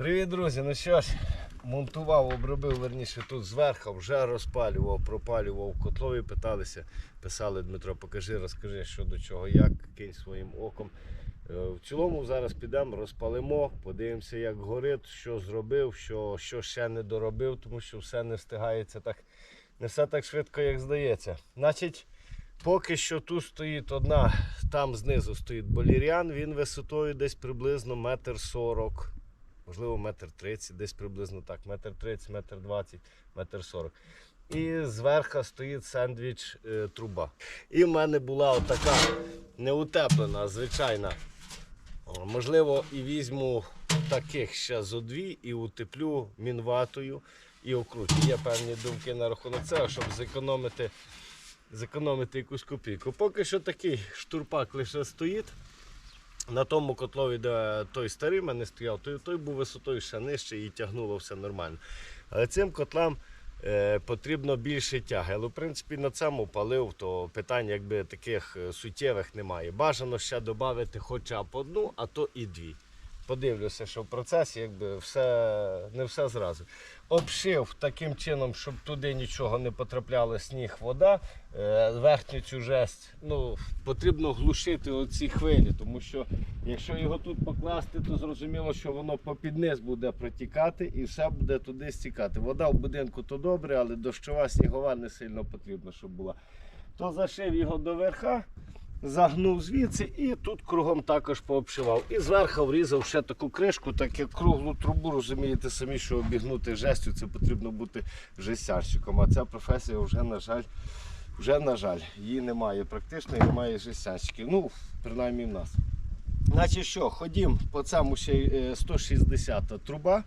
Привіт, друзі! Ну що ж, монтував, обробив верніше тут зверху, вже розпалював, пропалював котлові, питалися, писали Дмитро, покажи, розкажи, що до чого, як, кинь своїм оком. Е, В цілому зараз підемо, розпалимо, подивимося, як горить, що зробив, що, що ще не доробив, тому що все не встигається так, не все так швидко, як здається. Значить, поки що тут стоїть одна, там знизу стоїть болір'ян, він висотою десь приблизно метр сорок можливо, метр тридцять, десь приблизно так, метр тридцять, метр двадцять, метр сорок. І зверху стоїть сендвіч е, труба. І в мене була отака неутеплена, звичайна. Можливо, і візьму таких ще зо дві і утеплю мінватою і окручу. Є певні думки на рахунок цього, щоб зекономити, зекономити якусь копійку. Поки що такий штурпак лише стоїть. На тому котлові, де той старий мене стояв, той, той був висотою ще нижче і тягнуло все нормально. Але цим котлам е, потрібно більше тяги. Але в принципі на цьому палив, то питань якби таких е, суттєвих немає. Бажано ще додати хоча б одну, а то і дві. Подивлюся, що в процесі якби все, не все зразу. Обшив таким чином, щоб туди нічого не потрапляло сніг, вода. Е, Верхню цю жесть ну, потрібно глушити оці хвилі, тому що якщо його тут покласти, то зрозуміло, що воно попід низ буде протікати і все буде туди стікати. Вода в будинку то добре, але дощова снігова не сильно потрібно, щоб була. То зашив його до верха, загнув звідси і тут кругом також пообшивав. І зверху врізав ще таку кришку, так як круглу трубу, розумієте самі, що обігнути жестю, це потрібно бути жестянщиком. А ця професія вже, на жаль, вже, на жаль, її немає практично немає жестянщиків. Ну, принаймні в нас. Значить що, ходім по цьому ще й, е, 160 труба.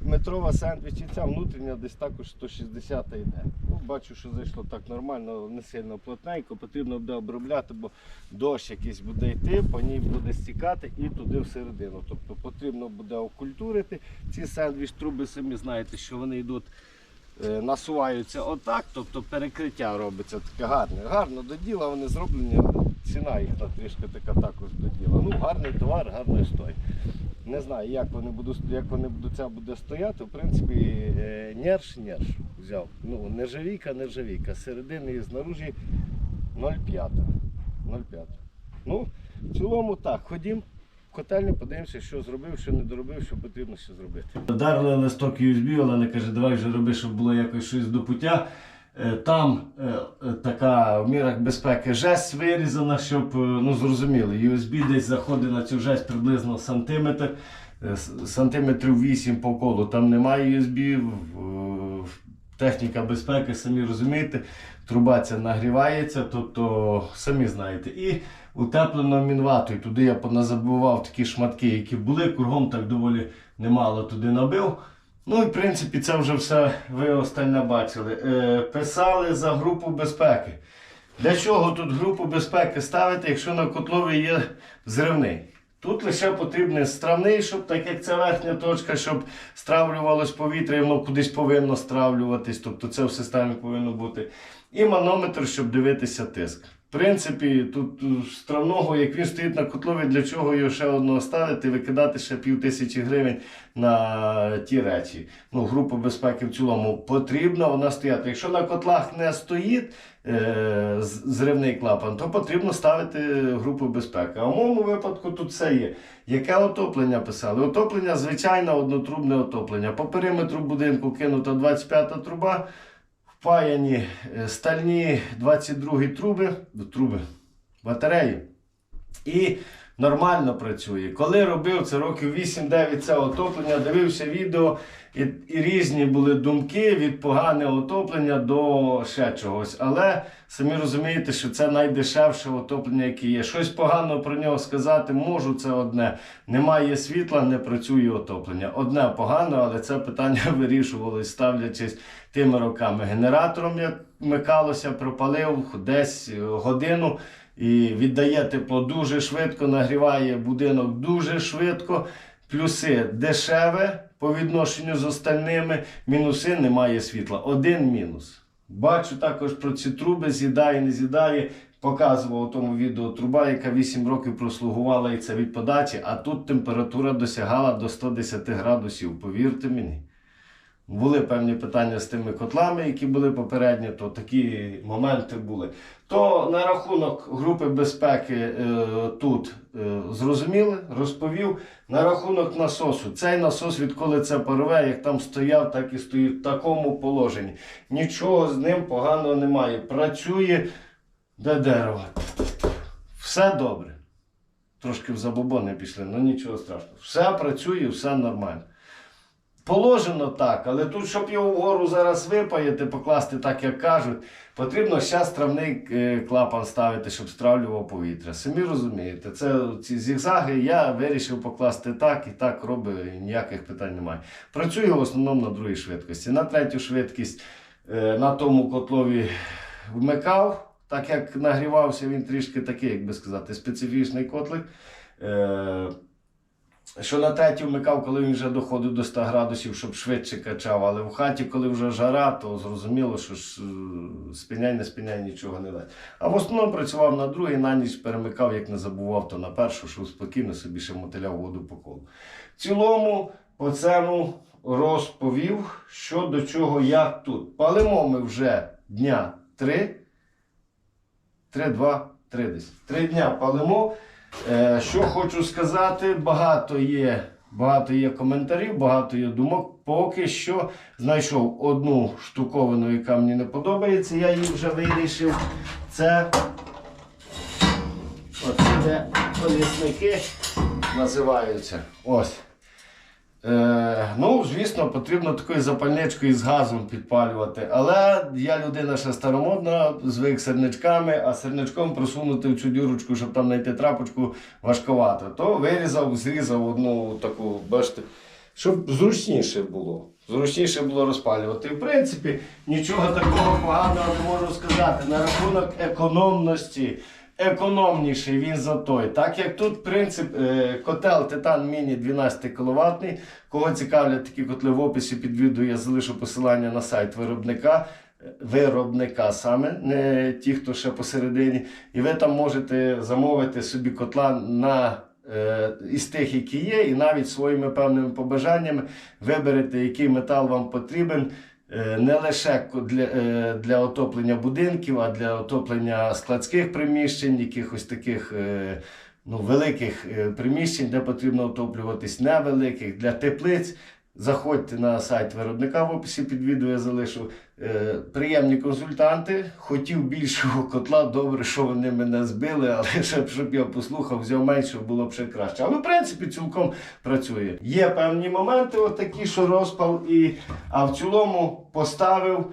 Метрова сендвіч і ця внутрішня десь також 160 йде. Бачу, що зайшло так нормально, не сильно плотненько, потрібно буде обробляти, бо дощ якийсь буде йти, по ній буде стікати і туди всередину. Тобто потрібно буде окультурити. Ці сендвіч труби самі знаєте, що вони йдуть, е, насуваються отак, тобто перекриття робиться таке гарне. Гарно до діла вони зроблені, ціна їх трішки така також до діла. Ну, гарний товар, гарний стой. Не знаю, як вони будуть, як вони будуть ця буде стояти. В принципі, е, нерш, нерш взяв. Ну, нержавійка, нержавійка. Середини і знаружі 0,5. 0,5. Ну, в цілому так, ходім. в Котельню подивимося, що зробив, що не доробив, що потрібно ще зробити. Дарили листок USB, Олена каже, давай вже роби, щоб було якось щось до пуття. Е, Там е, е, така в мірах безпеки жесть вирізана, щоб ну зрозуміли, USB десь заходить на цю жесть приблизно сантиметр, сантиметрів 8 по колу. Там немає USB. Техніка безпеки, самі розумієте, труба ця нагрівається, тобто самі знаєте. І утеплено мінватою. Туди я поназабував такі шматки, які були, кругом так доволі немало туди набив. Ну і в принципі це вже все ви остальне бачили. Е, писали за групу безпеки. Для чого тут групу безпеки ставити, якщо на котлові є взривний? Тут лише потрібен стравний, щоб так як це верхня точка, щоб стравлювалось повітря, і воно кудись повинно стравлюватись, тобто це в системі повинно бути. І манометр, щоб дивитися тиск. Принципі, тут е, стравного, як він стоїть на котлові, для чого його ще одного ставити, викидати ще пів тисячі гривень на ті речі. Ну, група безпеки в цілому потрібна вона стояти. Якщо на котлах не стоїть е, зривний клапан, то потрібно ставити групу безпеки. А в моєму випадку тут все є. Яке отоплення писали? Отоплення звичайне однотрубне отоплення. По периметру будинку кинута 25 труба. Впаяні е, стальні 22 труби, труби батареї. І нормально працює. Коли робив це років 8-9 це отоплення, дивився відео, і, і різні були думки від погане отоплення до ще чогось. Але самі розумієте, що це найдешевше отоплення, яке є. Щось погано про нього сказати можу, це одне. Немає світла, не працює отоплення. Одне погано, але це питання вирішувалось, ставлячись тими роками. Генератором, як вмикалося, пропалив десь годину і віддає тепло дуже швидко, нагріває будинок дуже швидко. Плюси дешеве по відношенню з остальними, мінуси немає світла. Один мінус. Бачу також про ці труби, з'їдає, не з'їдає. показував у тому відео труба, яка 8 років прослугувала і це від подачі, а тут температура досягала до 110 градусів, повірте мені. Були певні питання з тими котлами, які були попередньо, то такі моменти були. То на рахунок групи безпеки е, тут е, зрозуміли, розповів. На рахунок насосу. Цей насос, відколи це порве, як там стояв, так і стоїть в такому положенні. Нічого з ним поганого немає. Працює де дерево. Все добре. Трошки в забобони пішли, але нічого страшного. Все працює, все нормально. Положено так, але тут, щоб його вгору зараз випаяти, покласти так, як кажуть, потрібно ще стравний е, клапан ставити, щоб стравлював повітря. Самі розумієте, це ці зігзаги я вирішив покласти так і так робив, і ніяких питань немає. Працюю в основному на другій швидкості. На третю швидкість е, на тому котлові вмикав, так як нагрівався, він трішки такий, як би сказати, специфічний котлик. Що на третю вмикав, коли він вже доходив до 100 градусів, щоб швидше качав. Але в хаті, коли вже жара, то зрозуміло, що ж е, спиняй, не спиняй, нічого не дасть. А в основному працював на другий, на ніч перемикав, як не забував, то на першу, щоб спокійно собі ще мотиляв воду по колу. В цілому, по цьому розповів, що до чого, як тут. Палимо ми вже дня 3. 3, 2, 3 десь. Три дня палимо. Е, що хочу сказати, багато є, багато є коментарів, багато є думок. Поки що знайшов одну штуковину, яка мені не подобається. Я її вже вирішив. Це оце колісники називаються. Ось. Е, ну, звісно, потрібно такою запальничкою з газом підпалювати. Але я людина ще старомодна, звик серничками, а серничком просунути в цю дюрочку, щоб там знайти трапочку, важковато. То вирізав, зрізав одну таку, бачите, щоб зручніше було. Зручніше було розпалювати. В принципі, нічого такого поганого не можу сказати. На рахунок економності економніший він за той. Так як тут принцип е, котел Титан Міні 12 кВт. Кого цікавлять такі котли в описі під відео, я залишу посилання на сайт виробника. е, Виробника саме, не ті, хто ще посередині. І ви там можете замовити собі котла на е, із тих, які є, і навіть своїми певними побажаннями виберете, який метал вам потрібен. Е, Не лише для, е, для отоплення будинків, а для отоплення складських приміщень, якихось таких е, ну, великих приміщень, де потрібно отоплюватись, невеликих, для теплиць. Заходьте на сайт виробника в описі під відео я залишу. Е, приємні консультанти. Хотів більшого котла, добре, що вони мене збили, але ще, щоб я послухав, взяв менше, було б ще краще. Але в принципі цілком працює. Є певні моменти, отакі, що розпал, і, а в цілому поставив.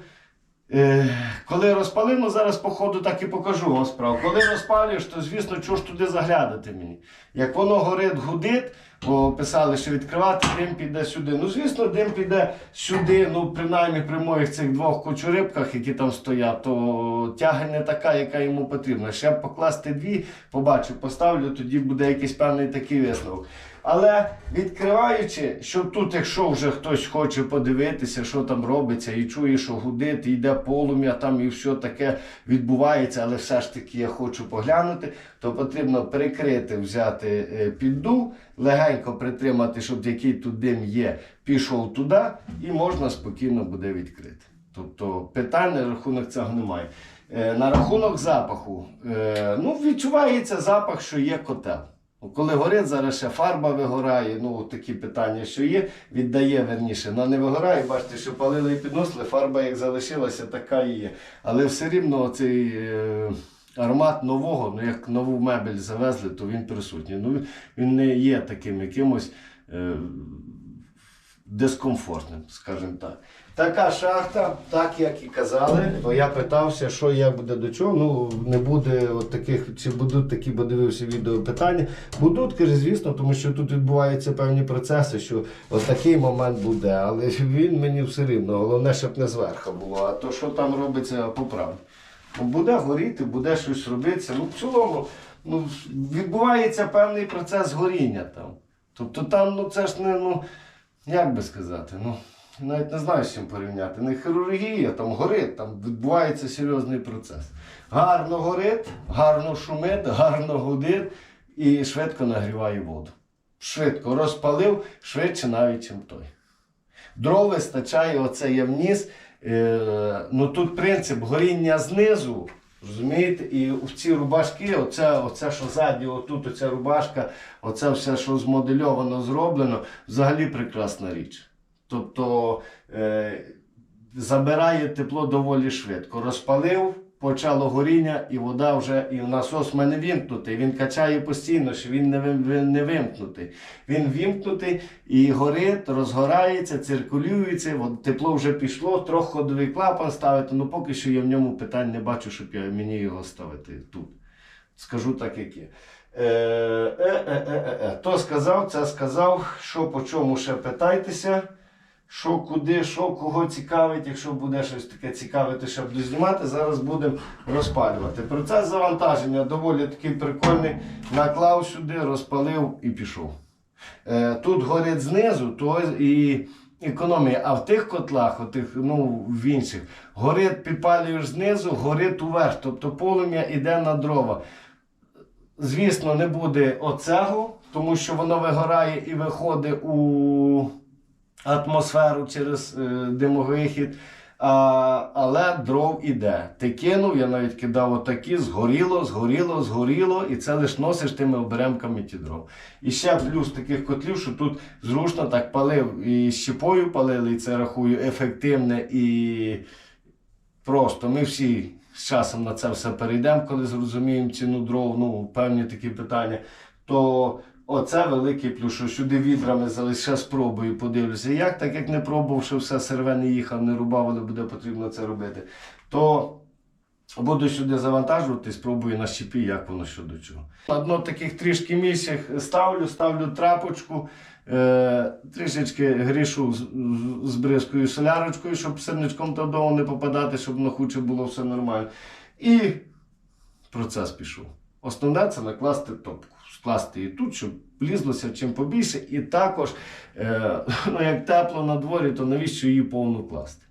Е, коли розпалив, ну зараз по ходу так і покажу вам справу. Коли розпалюєш, то звісно, чого ж туди заглядати мені. Як воно горить, гудить, бо писали, що відкривати, дим піде сюди. Ну, звісно, дим піде сюди, ну, принаймні при моїх цих двох кочурибках, які там стоять, то тяга не така, яка йому потрібна. Ще покласти дві, побачу, поставлю, тоді буде якийсь певний такий висновок. Але відкриваючи, що тут, якщо вже хтось хоче подивитися, що там робиться, і чує, що гудить, йде полум'я там і все таке відбувається, але все ж таки я хочу поглянути, то потрібно прикрити, взяти е, підду, легенько притримати, щоб який тут дим є, пішов туди, і можна спокійно буде відкрити. Тобто питань на рахунок цього немає. Е, На рахунок запаху, е, ну відчувається запах, що є котел. Ну, Коли горить, зараз ще фарба вигорає, ну такі питання, що є, віддає верніше. Вона не вигорає, бачите, що палили і підносили, фарба як залишилася, така і є. Але все рівно цей е, аромат нового, ну як нову мебель завезли, то він присутній. Ну, він не є таким якимось е, дискомфортним, скажімо так. Така шахта, так як і казали, бо я питався, що як буде до чого. Ну не буде от таких, чи будуть такі, бо дивився відео питання. Будуть, каже, звісно, тому що тут відбуваються певні процеси, що от такий момент буде, але він мені все рівно. Головне, щоб не зверху було. А то, що там робиться, поправді. Ну, Буде горіти, буде щось робитися. Ну, в цілому ну, відбувається певний процес горіння там. Тобто там, ну це ж не, ну, як би сказати, ну. навіть не знаю, з чим порівняти. Не хірургія, там горить, там відбувається серйозний процес. Гарно горить, гарно шумить, гарно гудить і швидко нагріває воду. Швидко розпалив, швидше навіть, ніж той. Дров вистачає, оце є вниз. Е, ну тут принцип горіння знизу. Розумієте, і в ці рубашки, оце, оце що ззаді, отут оця рубашка, оце все, що змодельовано, зроблено, взагалі прекрасна річ. Тобто е, забирає тепло доволі швидко. Розпалив, почало горіння, і вода вже, і насос в мене вімкнутий. Він качає постійно, що він не, не вимкнутий. Він вімкнутий і горить, розгорається, циркулюється, тепло вже пішло, трьохходовий клапан ставити, ну поки що я в ньому питань не бачу, щоб я, мені його ставити тут. Скажу так, як є. Е, е, е, е, е, е. То сказав, це сказав. Що по чому ще питайтеся. Що, куди, що, кого цікавить, якщо буде щось таке цікаве, то ще буду. Зараз будемо розпалювати. Процес завантаження доволі такий прикольний. Наклав сюди, розпалив і пішов. Е, тут горить знизу, то і економія. А в тих котлах, отих, ну, в інших, горить, підпалюєш знизу, горить уверх. Тобто полум'я йде на дрова. Звісно, не буде оцегу, тому що воно вигорає і виходить у атмосферу через е, димовихід. А, але дров іде. Ти кинув, я навіть кидав отакі, згоріло, згоріло, згоріло, і це лиш носиш тими оберемками ті дров. І ще плюс таких котлів, що тут зручно так палив і щепою палили, і це рахую ефективне і просто. Ми всі з часом на це все перейдемо, коли зрозуміємо ціну дров, ну, певні такі питання. То оце великий плюс, що сюди відрами залиш, ще спробую, подивлюся. Як, так як не пробував, що все сирве не їхав, не рубав, але буде потрібно це робити. То буду сюди завантажувати, спробую на щепі, як воно що до чого. На дно таких трішки місцях ставлю, ставлю трапочку, е, трішечки грішу з, з- бризкою солярочкою, щоб сирничком додому не попадати, щоб на хуче було все нормально. І процес пішов. Основне це накласти топку. Скласти її тут, щоб влізлося чим побільше. І також, е, ну, як тепло на дворі, то навіщо її повну класти?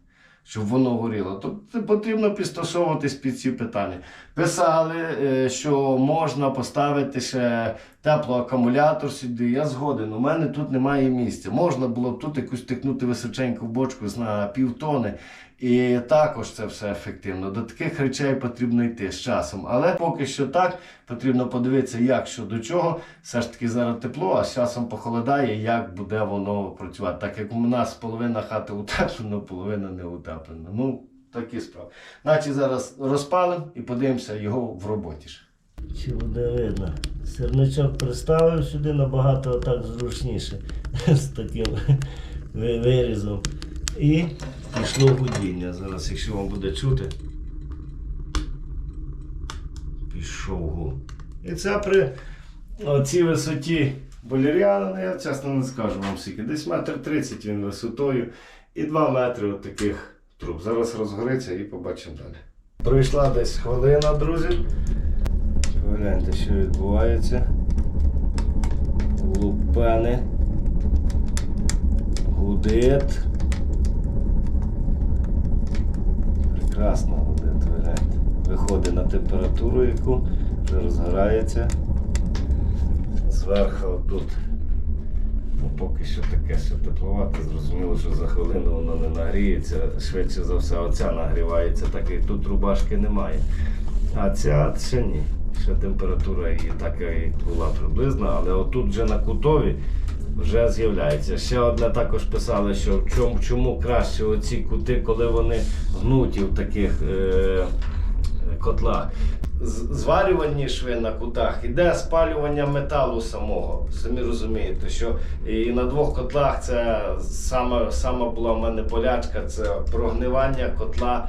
Щоб воно горіло. Тобто потрібно підстосовуватись під ці питання. Писали, е, що можна поставити ще теплоакумулятор сюди. Я згоден. У мене тут немає місця. Можна було б тут якусь тикнути височеньку бочку на півтони. І також це все ефективно. До таких речей потрібно йти з часом. Але поки що так, потрібно подивитися, як що до чого. Все ж таки зараз тепло, а з часом похолодає, як буде воно працювати. Так як у нас половина хати утеплена, половина не утеплена. Ну, такі справи. Значить, зараз розпалимо і подивимося його в роботі. ж. Чи буде видно? Сирничок приставив сюди набагато так зручніше з таким вирізом. І пішло гудіння. Зараз, якщо вам буде чути, пішов гул. І це при цій висоті болір'яна, ну, я чесно не скажу вам скільки. Десь метр тридцять він висотою і 2 метри таких труб. Зараз розгориться і побачимо далі. Пройшла десь хвилина, друзі. Погляньте, що відбувається. Лупени. Гудит. Прекрасно гудит, варіант. Виходить на температуру, яку вже розгорається. Зверху отут. Ну, поки що таке, що тепловато, зрозуміло, що за хвилину воно не нагріється. Швидше за все, оця нагрівається, так як тут рубашки немає. А ця ще ні. Ще температура її така як була приблизно, але отут вже на кутові вже з'являється. Ще одне також писали, що в чому, чому краще оці кути, коли вони гнуті в таких е, котлах. З- Зварювані шви на кутах іде спалювання металу самого. Самі розумієте, що і на двох котлах це саме, саме була в мене болячка, це прогнивання котла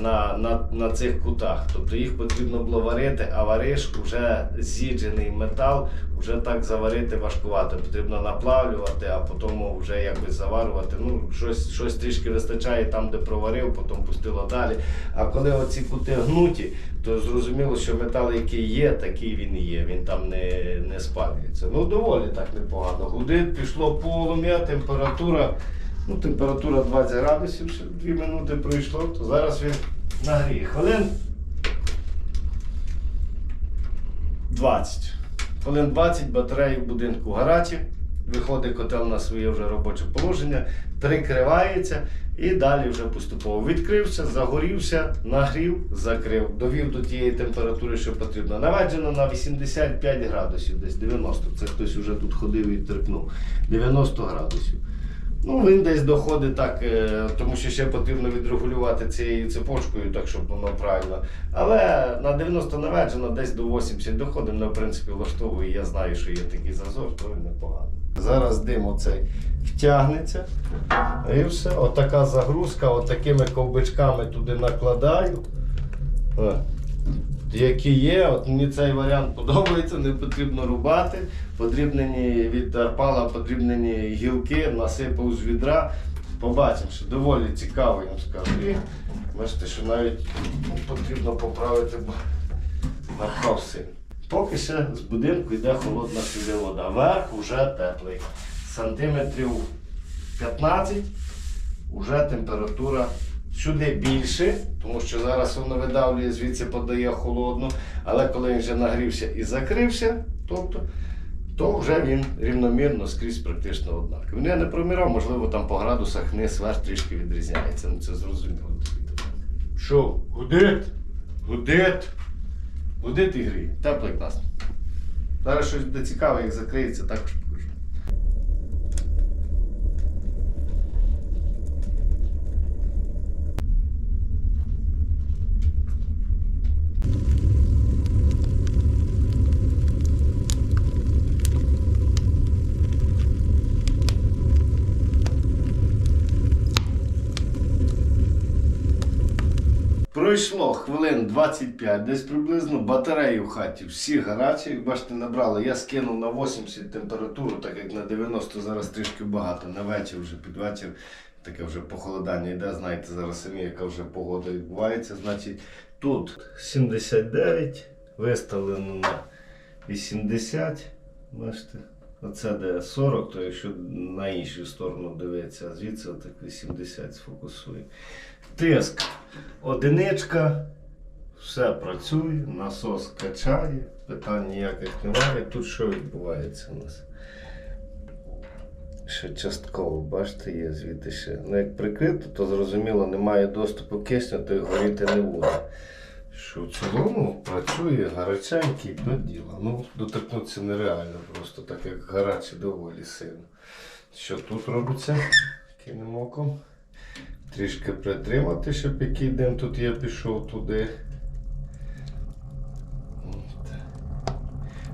на, на, на цих кутах. Тобто їх потрібно було варити, а вариш вже з'їджений метал, вже так заварити важкувато. Потрібно наплавлювати, а потім вже якось заварювати. Ну, щось, щось трішки вистачає там, де проварив, потім пустило далі. А коли оці кути гнуті, то зрозуміло, що метал, який є, такий він і є. Він там не, не спалюється. Ну, доволі так непогано. Гудить, пішло полум'я, температура Ну, температура 20 градусів, ще 2 минути пройшло, то зараз він нагріє. Хвилин 20. Хвилин 20 батареї в будинку гарячі. Виходить котел на своє вже робоче положення, прикривається і далі вже поступово відкрився, загорівся, нагрів, закрив, довів до тієї температури, що потрібно. Наведено на 85 градусів, десь 90. Це хтось вже тут ходив і терпнув. 90 градусів. Ну, він десь доходить так, е, тому що ще потрібно відрегулювати цією цепочкою, так щоб воно правильно. Але на 90 наведено, десь до 80 доходить, мене в принципі влаштовує. Я знаю, що є такий зазор, то непогано. Зараз дим оцей втягнеться. І все. Отака загрузка, отакими ковбичками туди накладаю. Які є, от мені цей варіант подобається, не потрібно рубати. Подрібнені від арпала, подрібнені гілки, насипав з відра. Побачимо, що доволі цікаво, я вам скажу. І бачите, що навіть потрібно поправити, напхав сильно. Поки ще з будинку йде холодна сюди вода. Верх уже теплий. Сантиметрів 15 вже температура сюди більше, тому що зараз воно видавлює, звідси подає холодну. Але коли він вже нагрівся і закрився, тобто, то вже він рівномірно скрізь практично однаковий. Ну, я не проміряв, можливо, там по градусах низ верх трішки відрізняється. Ну це зрозуміло. Що, гудить? Гудить? Гудить і гріє. Тепло і класно. Зараз щось буде цікаве, як закриється, також покажу. Пройшло хвилин 25, десь приблизно батареї в хаті всі гарячі. Як бачите, набрали. Я скинув на 80 температуру, так як на 90 зараз трішки багато. На вечір вже під вечір таке вже похолодання йде. Знаєте, зараз самі, яка вже погода відбувається. Значить, тут 79, виставлено на 80. Бачите, оце де 40, то якщо на іншу сторону дивитися, звідси так 80 сфокусує. Тиск одиничка, все працює, насос качає, питань ніяких немає. Тут що відбувається у нас? Ще частково, бачите, є звідти ще. Ну, як прикрито, то зрозуміло, немає доступу кисню, то й горіти не буде. Що в цілому працює гаряченький до діла. Ну, доторкнутися нереально, просто так як гаряче доволі сильно. Що тут робиться? Кинем оком. Трішки притримати, щоб який дим тут я пішов туди.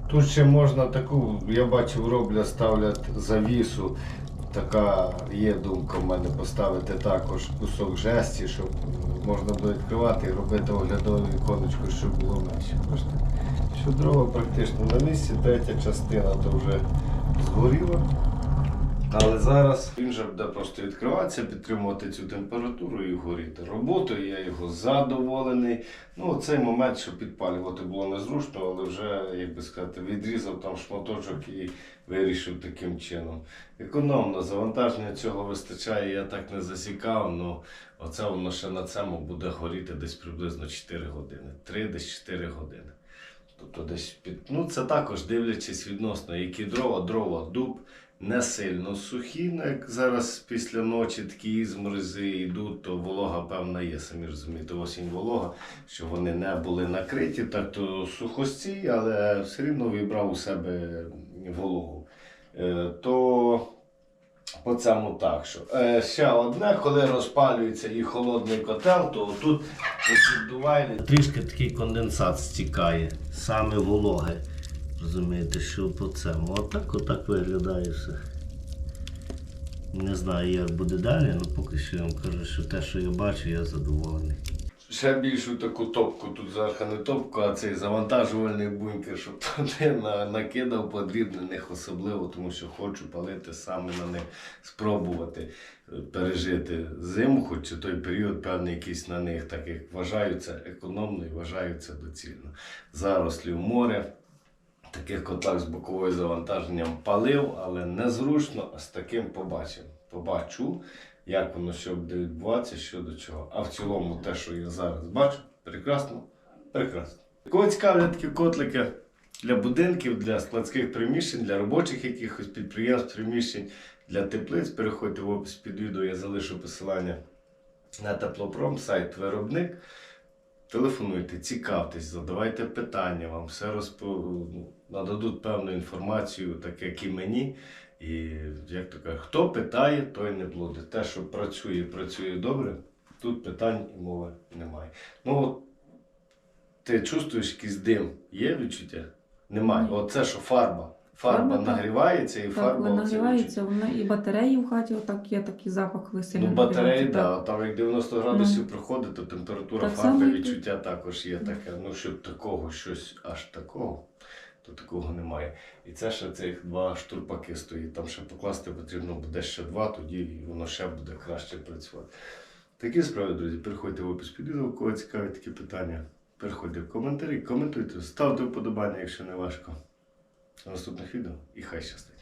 Тут ще можна таку, я бачив, роблять, ставлять завісу. Така є думка в мене поставити також кусок жесті, щоб можна було відкривати і робити оглядове віконечко, щоб було менше. Бачите, що дрова практично на місці, третя частина то вже згоріла. Але зараз він вже буде просто відкриватися, підтримувати цю температуру і горіти. Роботою я його задоволений. Ну, цей момент, що підпалювати було незручно, але вже, як би сказати, відрізав там шматочок і вирішив таким чином. Економно, завантаження цього вистачає, я так не засікав, але оце воно ще на цьому буде горіти десь приблизно 4 години. 3 десь 4 години. Тобто десь під. Ну, це також дивлячись відносно, які дрова, дрова, дуб не сильно сухі, ну, як зараз після ночі такі ізморози йдуть, то волога певна є, самі розумієте, осінь волога, що вони не були накриті, так то сухості, але все рівно вибрав у себе вологу. Е, то по цьому так що. Е, ще одне, коли розпалюється і холодний котел, то тут віддуває трішки такий конденсат стікає, саме вологе. Розумієте, що по цьому. Отак, отак виглядає все. Не знаю, як буде далі, але поки що я вам кажу, що те, що я бачу, я задоволений. Ще більшу таку топку, тут зверху не топку, а цей завантажувальний бункер, щоб на- накидав подрібнених особливо, тому що хочу палити саме на них, спробувати е, пережити зиму, хоч і той період певний якийсь на них, так як вважаю це економно і вважаю це доцільно. Зарослів моря. Таких котлах з боковою завантаженням палив, але незручно, а з таким побачив. Побачу. як воно що буде відбуватися, що до чого. А в цілому, те, що я зараз бачу, прекрасно, прекрасно. Кого цікавлять такі котлики для будинків, для складських приміщень, для робочих якихось підприємств, приміщень, для теплиць, переходьте в опис під відео, я залишу посилання на теплопром, сайт виробник. Телефонуйте, цікавтесь, задавайте питання, вам все розпо... ну, нададуть певну інформацію, так як і мені. І як то кажуть, хто питає, той не блудить. Те, що працює, працює добре, тут питань і мови немає. Ну, от ти чувствуєш якийсь дим? Є відчуття? Немає. Ні. Оце що фарба. Фарба, Фарба, нагрівається і Так, фарба оце нагрівається, вона і батареї в хаті, отак є такий запах Ну, веселий. батареї, да, там як 90 градусів проходить, то температура Так фарби, відчуття також є таке. Ну, щоб такого щось аж такого, то такого немає. І це ще цих два штурпаки стоїть. Там ще покласти потрібно буде ще два, тоді воно ще буде краще працювати. Такі справи, друзі, переходьте в опис під відео, кого цікаві такі питання. Переходьте в коментарі, коментуйте, ставте вподобання, якщо не важко. До наступних відео і хай щастить.